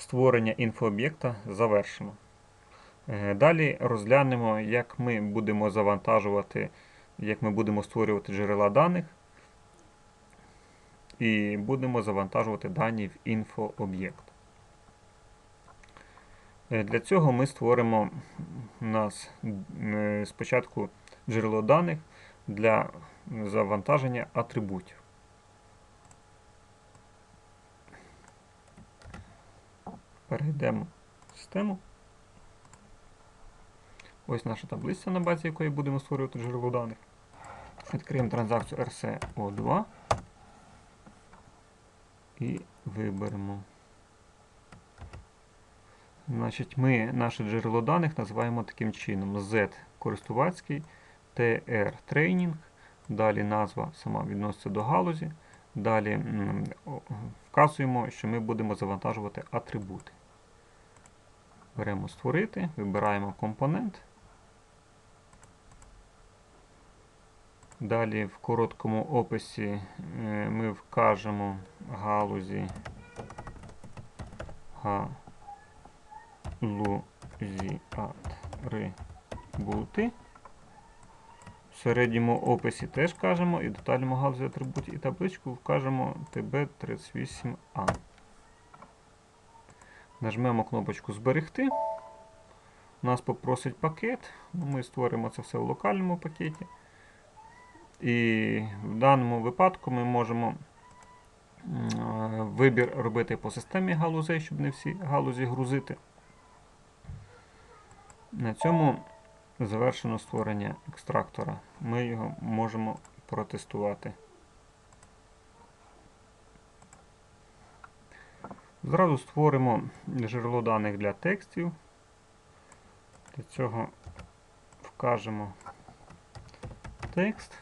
створення інфооб'єкта завершено. Е, Далі розглянемо, як ми будемо завантажувати, як ми будемо створювати джерела даних і будемо завантажувати дані в інфооб'єкт. Е, Для цього ми створимо у нас е, спочатку джерело даних для завантаження атрибутів. Перейдемо в систему. Ось наша таблиця, на базі якої будемо створювати джерело даних. Відкриємо транзакцію RCO2 і виберемо. Значить, ми наше джерело даних називаємо таким чином: Z користувацький, TR трейнінг, далі назва сама відноситься до галузі. Далі вказуємо, що ми будемо завантажувати атрибути. Беремо створити, вибираємо компонент. Далі в короткому описі е, ми вкажемо галузі галузі атрибути. В середньому описі теж кажемо і детальному галузі атрибутів і табличку вкажемо TB38A. Нажмемо кнопочку Зберегти. Нас попросить пакет. Ну, Ми створимо це все в локальному пакеті. І в даному випадку ми можемо е, вибір робити по системі галузей, щоб не всі галузі грузити. На цьому завершено створення екстрактора. Ми його можемо протестувати. Зразу створимо джерело даних для текстів. Для цього вкажемо текст.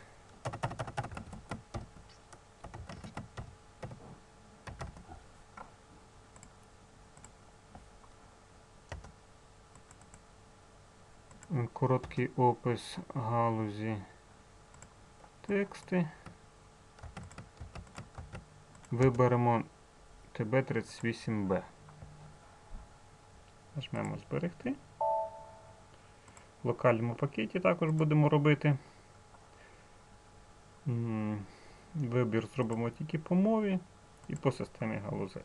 Короткий опис галузі тексти. Виберемо TB38B. Нажмемо зберегти. В локальному пакеті також будемо робити. Вибір зробимо тільки по мові і по системі галузей.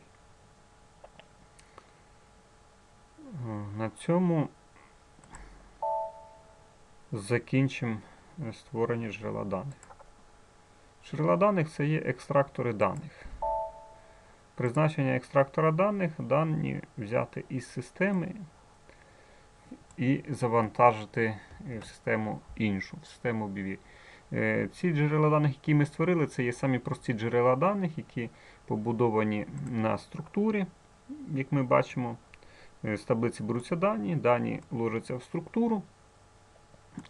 На цьому закінчимо створення джерела даних. Джерела даних це є екстрактори даних. Призначення екстрактора даних дані взяти із системи і завантажити е, в систему іншу, в систему BV. Е, Ці джерела даних, які ми створили, це є самі прості джерела даних, які побудовані на структурі, як ми бачимо. Е, З таблиці беруться дані, дані ложаться в структуру.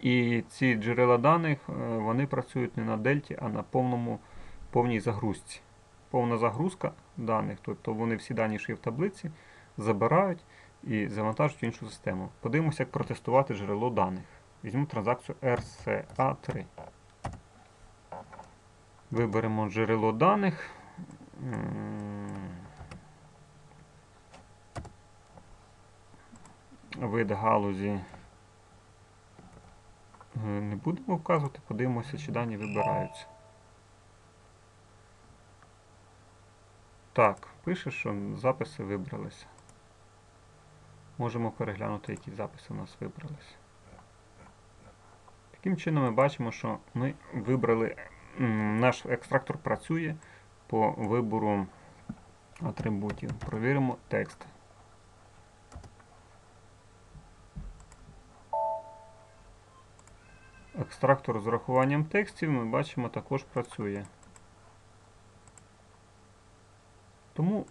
І ці джерела даних вони працюють не на дельті, а на повному, повній загрузці. Повна загрузка даних, тобто вони всі дані, що є в таблиці, забирають і завантажують іншу систему. Подивимося, як протестувати джерело даних. Візьму транзакцію RCA3. Виберемо джерело даних. Вид галузі е, не будемо вказувати, подивимося, чи дані вибираються. Так, пише, що записи вибралися. Можемо переглянути, які записи у нас вибралися. Таким чином ми бачимо, що ми вибрали, наш екстрактор працює по вибору атрибутів. Провіримо текст. Екстрактор з урахуванням текстів ми бачимо також працює. Тому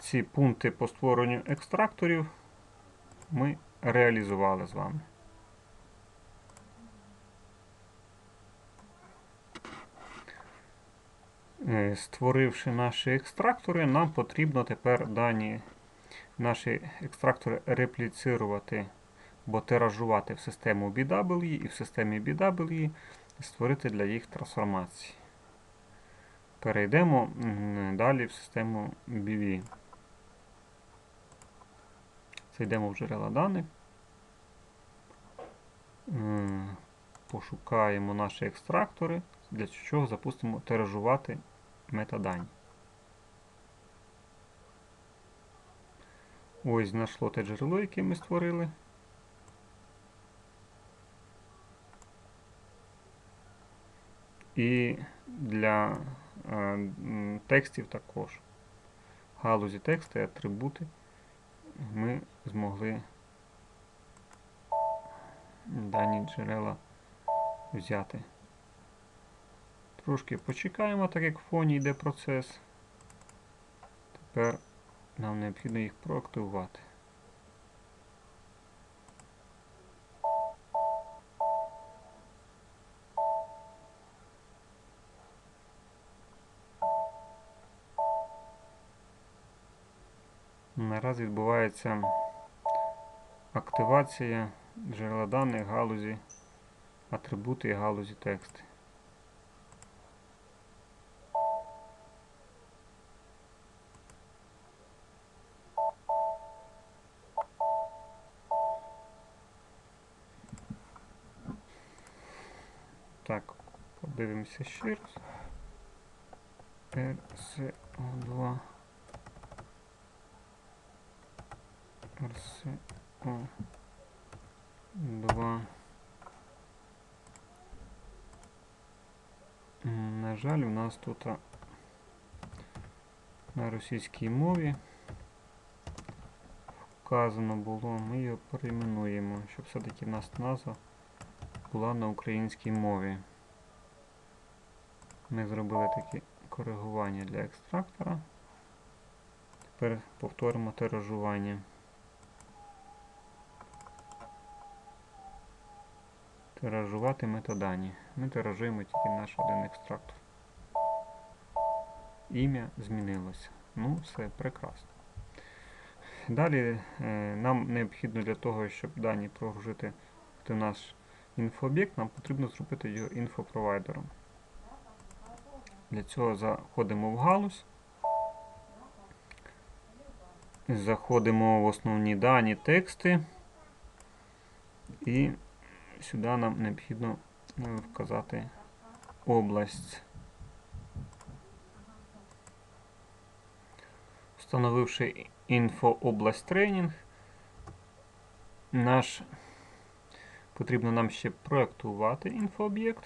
ці пункти по створенню екстракторів ми реалізували з вами. Е, Створивши наші екстрактори, нам потрібно тепер дані наші екстрактори репліцирувати або тиражувати в систему BW і в системі BW створити для їх трансформації. Перейдемо далі в систему BV. Зайдемо в джерела даних. Пошукаємо наші екстрактори, для чого запустимо тиражувати метадані. Ось знайшло те джерело, яке ми створили. І для текстів також. Галузі тексти, атрибути ми змогли дані джерела взяти. Трошки почекаємо, так як в фоні йде процес. Тепер нам необхідно їх проактивувати. Відбувається активація джерела даних галузі, атрибути і галузі тексти. Так, подивимося ще раз. RCO2. RCO2. М, На жаль, у нас тут на російській мові вказано було, ми його перейменуємо, щоб все-таки в нас назва була на українській мові. Ми зробили такі коригування для екстрактора. Тепер повторимо тиражування. Тиражувати метадані. Ми тиражуємо тільки наш один екстрактор. Ім'я змінилося. Ну, все, прекрасно. Далі е, нам необхідно для того, щоб дані прогружити в наш інфооб'єкт, нам потрібно зробити його інфопровайдером. Для цього заходимо в галузь. Заходимо в основні дані, тексти. І сюди нам необхідно е, вказати область. Встановивши інфо область тренінг, наш потрібно нам ще проектувати інфооб'єкт.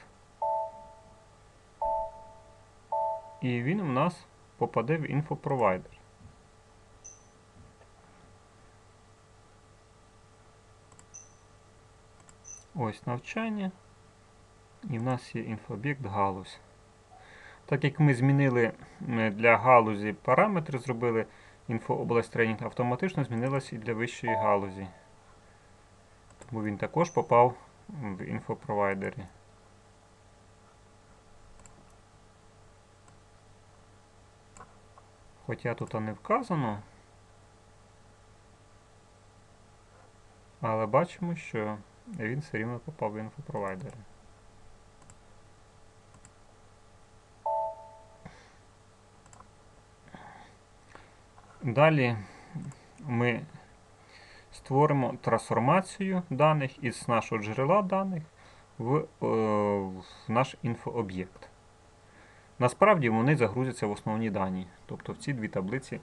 І він у нас попаде в інфопровайдер. Ось навчання. І в нас є інфооб'єкт галузь. Так як ми змінили для галузі параметри, зробили інфообласть тренінг, автоматично змінилася і для вищої галузі. Тому він також попав в інфопровайдері. Хоча тут не вказано, але бачимо, що він все рівно попав в інфопровайдери. Далі ми створимо трансформацію даних із нашого джерела даних в, е, в наш інфооб'єкт. Насправді вони загрузяться в основні дані. Тобто в ці дві таблиці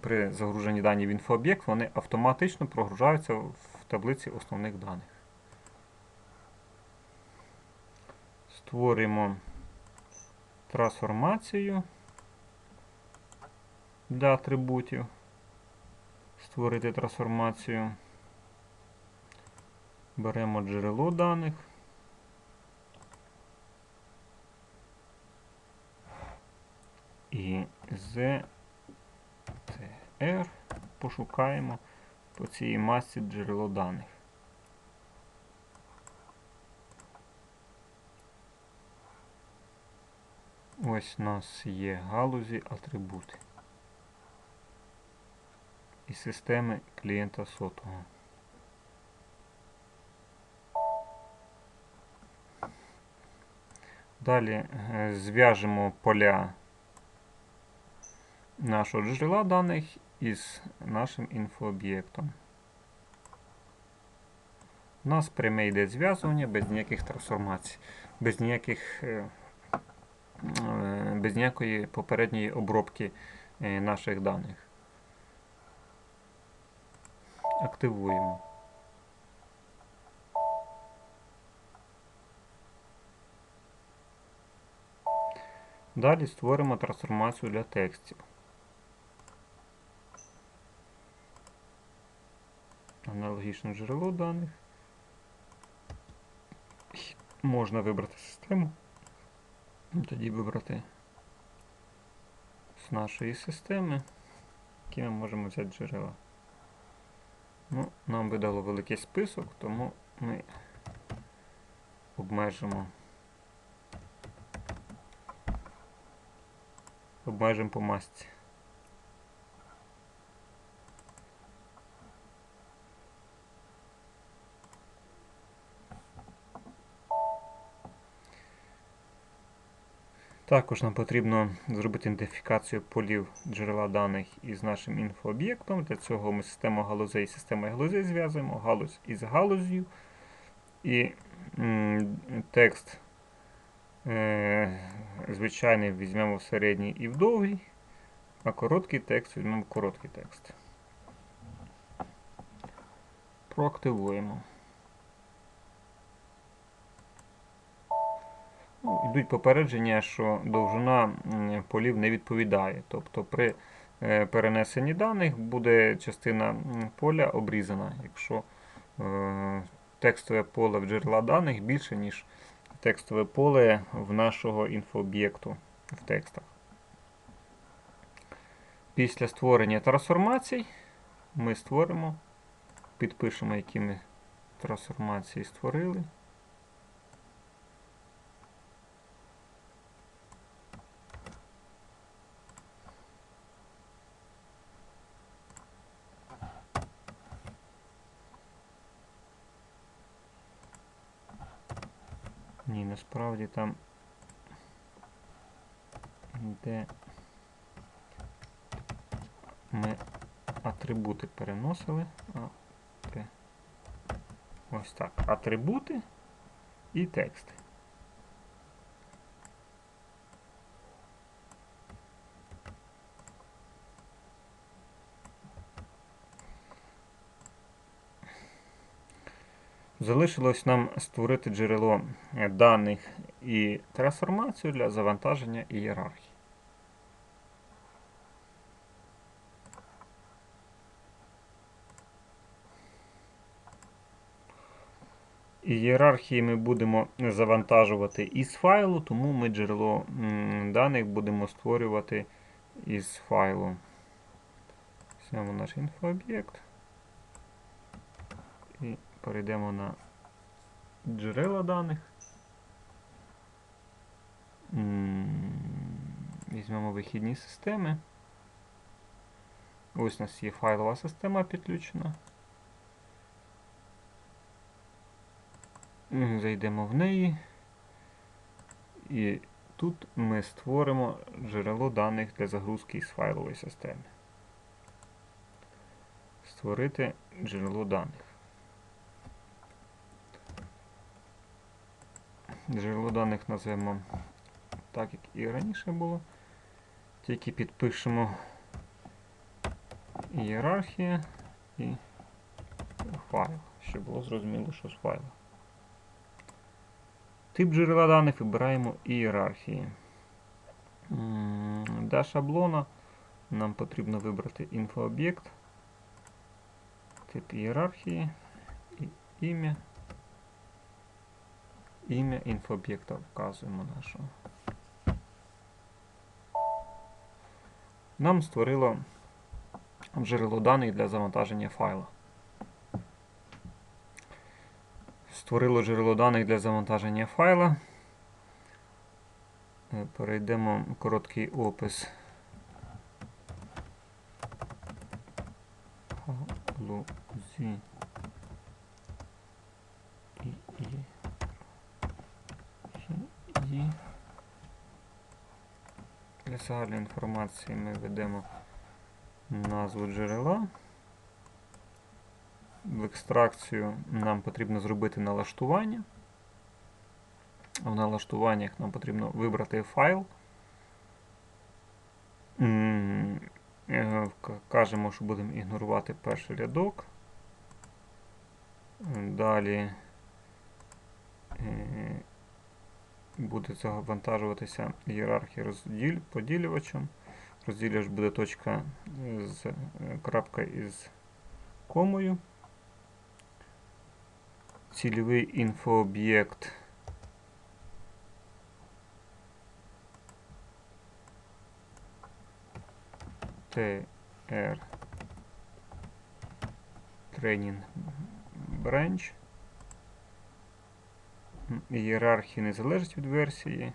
при загруженні дані в інфооб'єкт вони автоматично прогружаються в таблиці основних даних. Створимо трансформацію для атрибутів. Створити трансформацію. Беремо джерело даних. І ZTR пошукаємо по цій масі джерело даних. Ось у нас є галузі атрибути і системи клієнта сотого. Далі е, зв'яжемо поля нашого джерела даних із нашим інфооб'єктом. У нас пряме йде зв'язування без ніяких трансформацій, без ніяких. Е, без ніякої попередньої обробки е, наших даних. Активуємо. Далі створимо трансформацію для текстів. Аналогічне джерело даних. Можна вибрати систему. Тоді вибрати з нашої системи, які ми можемо взяти джерела. Ну, нам видало великий список, тому ми обмежимо. Обмежимо по масці. Також нам потрібно зробити ідентифікацію полів джерела даних із нашим інфооб'єктом. Для цього ми систему галузей з системою галузей зв'язуємо, галузь із галузю. І текст е, звичайний візьмемо в середній і в довгий, а короткий текст візьмемо в короткий текст. Проактивуємо. Йдуть попередження, що довжина полів не відповідає. Тобто при е, перенесенні даних буде частина поля обрізана, якщо е, текстове поле в джерела даних більше, ніж текстове поле в нашого інфооб'єкту в текстах. Після створення трансформацій ми створимо, підпишемо, які ми трансформації створили. Насправді там де ми атрибути переносили. Ось так. Атрибути і тексти. Залишилось нам створити джерело е, даних і трансформацію для завантаження ієрархії. Ієрархії ми будемо завантажувати із файлу, тому ми джерело даних будемо створювати із файлу. Візьмемо наш інфооб'єкт і перейдемо на джерела даних. Візьмемо вихідні системи. Ось у нас є файлова система підключена. Зайдемо в неї. І тут ми створимо джерело даних для загрузки із файлової системи. Створити джерело даних. Джерело даних назвемо так, як і раніше було. Тільки підпишемо ієрархія і файл, щоб було зрозуміло, що з файлу. Тип джерела даних вибираємо ієрархії. Для шаблона нам потрібно вибрати інфооб'єкт, тип ієрархії і ім'я. Ім'я інфооб'єкта вказуємо нашого. Нам створило джерело даних для завантаження файла. Створило джерело даних для завантаження файла. Е, Перейдемо в короткий опис. Галузі і є. І для загальної інформації ми ведемо назву джерела. в екстракцію нам потрібно зробити налаштування. В налаштуваннях нам потрібно вибрати файл. Е, Кажемо, що будемо ігнорувати перший рядок. Далі е, буде завантажуватися ієрархія розділ, поділювачем. Розділювач буде точка з е, крапка із комою. Цільовий інфооб'єкт. TR Training Branch. Ієрархія не залежить від версії.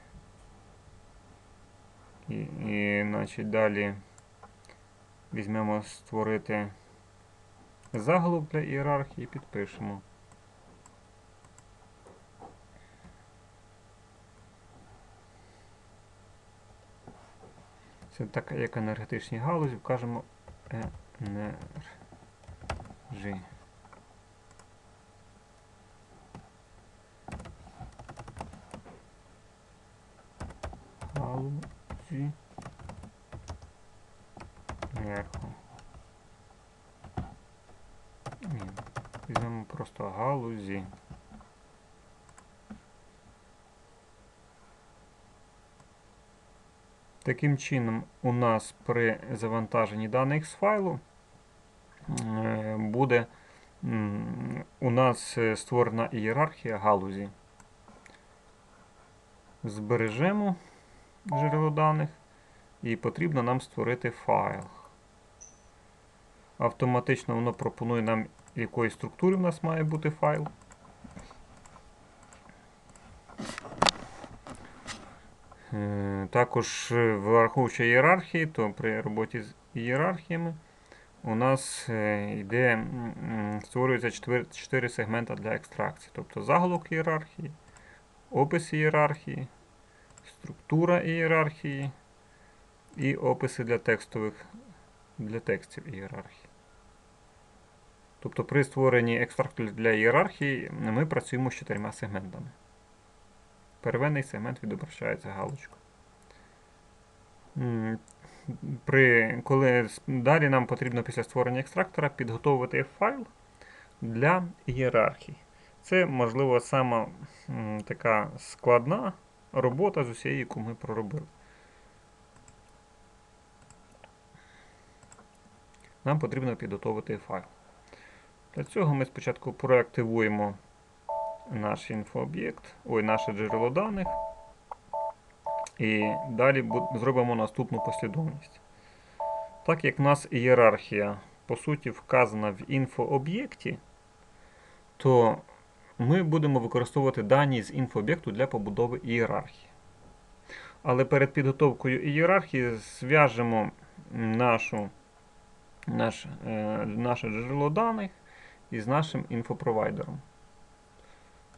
І, і значить, далі візьмемо створити заголовок для ієрархії, і підпишемо. Це така як енергетичні галузі, вкажемо енержі. Галузі. Верху. Ні, візьмемо просто галузі. Таким чином, у нас при завантаженні даних з файлу е, буде у нас е, створена ієрархія галузі. Збережемо джерело даних і потрібно нам створити файл. Автоматично воно пропонує нам, якої структури в нас має бути файл. Також е, враховуючи ієрархії, то при роботі з ієрархіями у нас е, йде, створюється 4, 4 сегмента для екстракції. Тобто заголовок ієрархії, опис ієрархії, структура ієрархії і описи для текстових для текстів ієрархії. Тобто при створенні екстракту для ієрархії ми працюємо з чотирма сегментами. Первинний сегмент відображається галочкою. При, коли далі нам потрібно після створення екстрактора підготовити файл для ієрархії. Це, можливо, сама така складна робота з усієї, яку ми проробили. Нам потрібно підготовити файл. Для цього ми спочатку проактивуємо наш інфооб'єкт, ой, наше джерело даних. І далі зробимо наступну послідовність. Так як в нас ієрархія, по суті, вказана в інфооб'єкті, то ми будемо використовувати дані з інфооб'єкту для побудови ієрархії. Але перед підготовкою ієрархії зв'яжемо нашу, наш, е, наше джерело даних із нашим інфопровайдером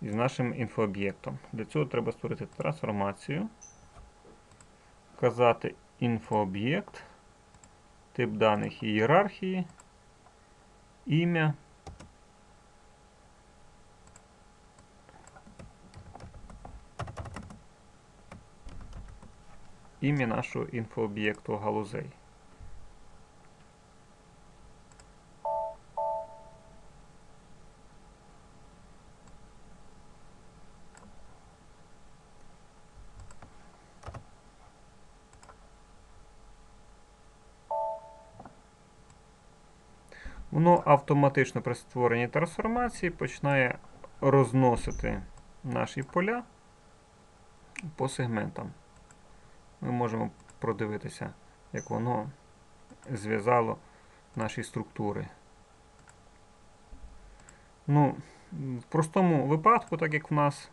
із нашим інфооб'єктом. Для цього треба створити трансформацію, вказати інфооб'єкт, тип даних ієрархії, ім'я. Ім'я нашого інфооб'єкту галузей. Воно автоматично при створенні трансформації починає розносити наші поля по сегментам. Ми можемо продивитися, як воно зв'язало наші структури. Ну, в простому випадку, так як в нас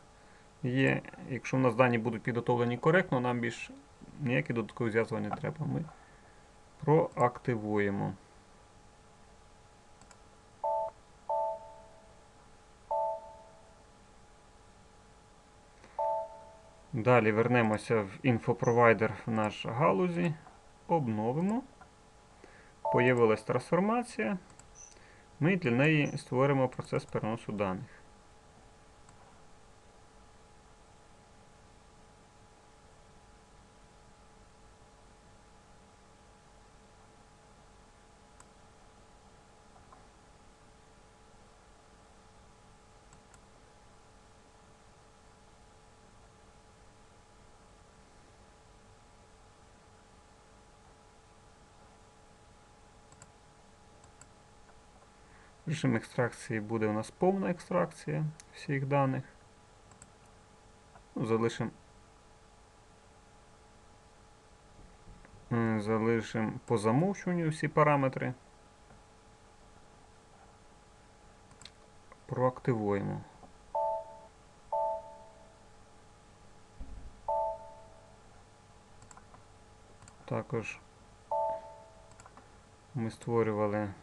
є, якщо в нас дані будуть підготовлені коректно, нам більш ніякі додаткові зв'язування не треба. Ми проактивуємо. Далі вернемося в інфопровайдер в наш галузі, обновимо. Появилась трансформація. Ми для неї створимо процес переносу даних. Режим екстракції буде у нас повна екстракція всіх даних. Ну, залишимо М, залишимо по замовчуванню всі параметри. Проактивуємо. Також ми створювали е,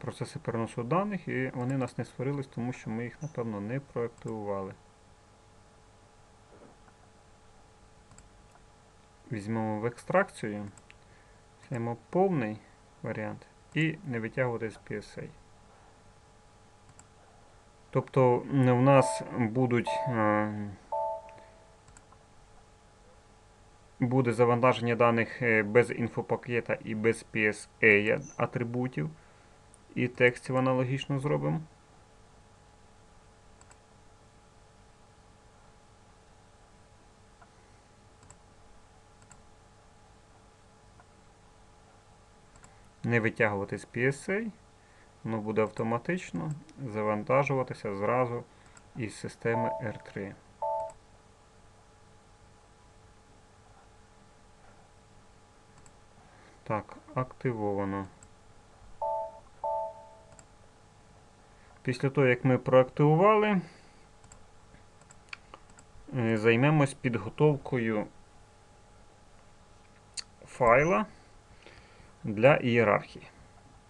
процеси переносу даних, і вони у нас не створились, тому що ми їх, напевно, не проактивували. Візьмемо в екстракцію, взяємо повний варіант і не витягувати з PSA. Тобто в нас будуть е, буде завантаження даних е, без інфопакета і без PSA атрибутів. І текстів аналогічно зробимо. Не витягувати з PSA, воно буде автоматично завантажуватися зразу із системи R3. Так, активовано. Після того, як ми проактивували, е, займемось підготовкою файла для ієрархії.